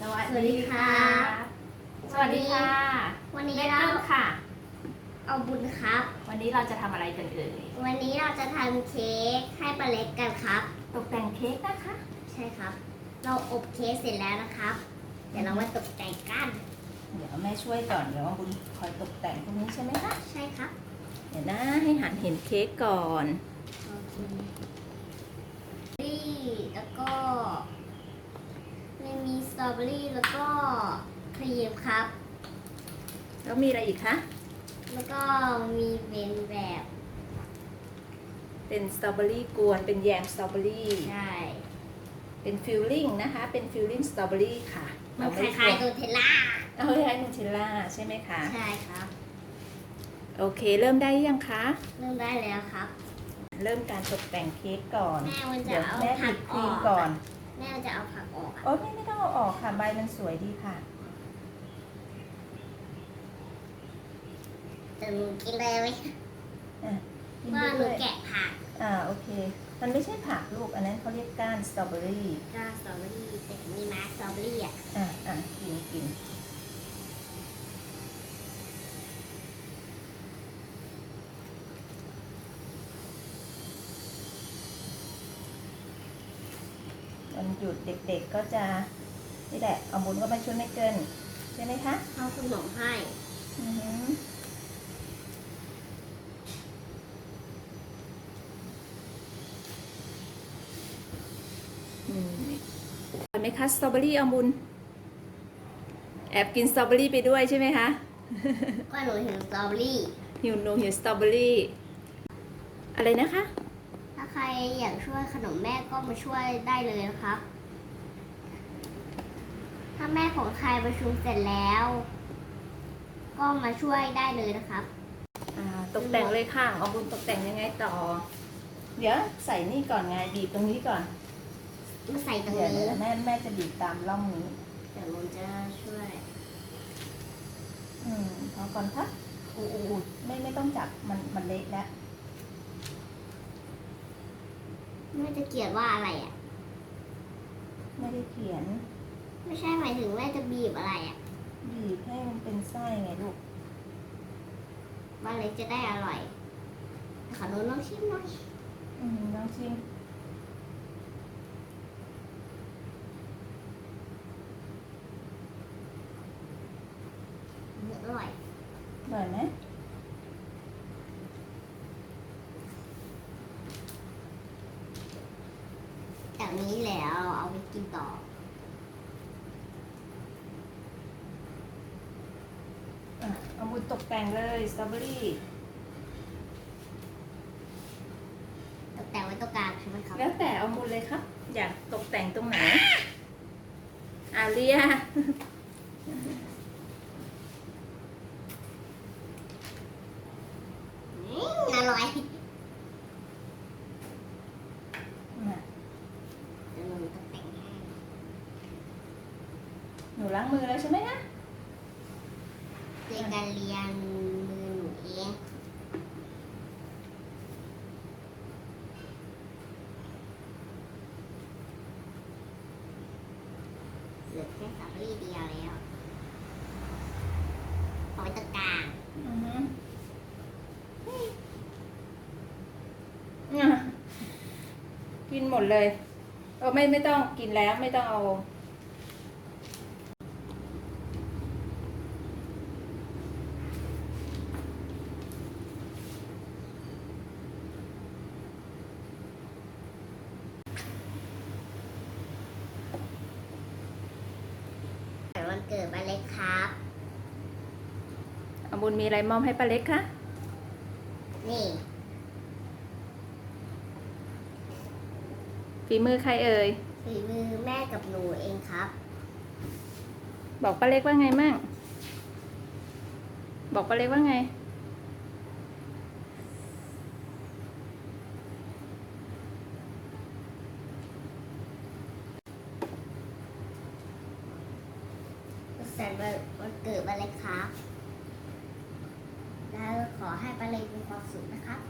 สวัสสวัสดีค่ะสวัสดีค่ะ วันนี้แม่เราเพิ่มค่ะ เอาบุญครับ วันนี้เราจะทำอะไรกันเอ่ย วันนี้เราจะทำเค้กให้ปลาเล็กกันครับ ตกแต่งเค้กนะคะ ใช่ครับ เราอบเค้กเสร็จแล้วนะครับ เดี๋ยวเรามาตกแต่งกัน เดี๋ยวแม่ช่วยก่อน เดี๋ยวบุญคอยตกแต่งตรงนี้ใช่ไหมคะ ใช่ครับเดี๋ยวนะให้หันเห็นเค้กก่อน โอเคนี่แล้วก็ มันมีสตรอเบอรี่แล้วก็ครีมครับ แล้วมีอะไรอีกคะ แล้วก็มีเป็นแบบ เป็นสตรอเบอรี่กวนเป็นแยมสตรอเบอรี่ ใช่ เป็นฟิลลิ่งนะคะ เป็นฟิลลิ่งสตรอเบอรี่ค่ะมันคไล้ายๆโดเทลล่าเอาคล้ายๆนูเทลล่าใช่ไหมคะ ใช่ครับ โอเค เริ่มได้ยังคะ เริ่มได้แล้วครับ เริ่มการตกแต่งเค้กก่อน แม่มันจะเดี๋ยวเอาแม่ผับีกบคอรีอมกก่อน แม่จะเอาผักออกอะโอ้ไม่ไม่ต้องเอาออกค่ะ ใบมันสวยดีค่ะแต่หนูกินเลยไหมกินว่าได้หนูด้วยแกะผักอ่าโอเค มันไม่ใช่ผักลูกอันนั้นเขาเรียกก้านสตรอเบอรี่ก็สตรอเบอรี่แต่มีมาสตรอเบอรี่อะอ่าอ่ากินกิน วันหยุดเด็กๆก็จะนี่แหละเอาบุญก็มาช่วยแม่เกินใช่ไหมคะเอาขนมให้อือหืออืมอร่อยไหมคะสตรอเบอรี่เอาบุญแอบกินสตรอเบอรี่ไปด้วยใช่ไหมคะก็หนูเห็นสตรอเบอรี่หิวหนูหิวสตรอเบอรี่อะไรนะคะถ้า ใครอยากช่วยขนมแม่ก็มาช่วยได้เลยนะครับ ถ้าแม่ของใครประชุมเสร็จแล้ว ก็มาช่วยได้เลยนะครับ อ่าตกแต่งเลยค่ะเอาบุญตกแต่งยังไงต่อ เดี๋ยวใส่นี่ก่อนไงบีบตรงนี้ก่อนมาใส่ตรงเดี๋ยวนี้เดี๋ยวแม่แม่จะบีบตามร่องนี้เดี๋ยวหนูจะช่วย อืมพอก่อนครับอู้อู้อู้ไม่ไม่ต้องจับมันมันเละแล้ว แม่จะเขียนว่าอะไรอะ ไม่ได้เขียนไม่ใช่หมายถึงแม่จะบีบอะไรอะบีบให้มันเป็นไส้ไงลูกว่าเล็กจะได้อร่อย ขอหนูลองชิมหน่อยอืมลองชิมอร่อย อร่อยไหมจากนี้แล้วเอาไปกินต่อ อะเอาบุญตกแต่งเลยสตรอเบอรี่ตกแต่งไว้ตรงกลางใช่ไหมครับแล้วแต่เอาบุญเลยครับ อยากตกแต่งตรงไหนอาเลียอืมอร่อย น่ะ เดี๋ยวหนูตกแต่งให้หนูล้างมือแล้วใช่ไหมนะในการเรียนมือหนูเองเหลือแค่สตรอเบอรี่เดียวแล้วเอาไว้ตรงกลางอือฮึอะกินหมดเลย เออไม่ไม่ต้องกินแล้วไม่ต้องเอาแต่วันเกิดมาเล็กครับเอาบุญมีอะไรมอบให้ป้าเล็กคะนี่ ฝีมือใครเอ่ย ฝีมือแม่กับหนูเองครับ บอกป้าเล็กว่าไงมั่ง บอกป้าเล็กว่าไง แสนวันเกิดมาเล็กครับ แล้วขอให้ป้าเล็กมีความสุขนะครับ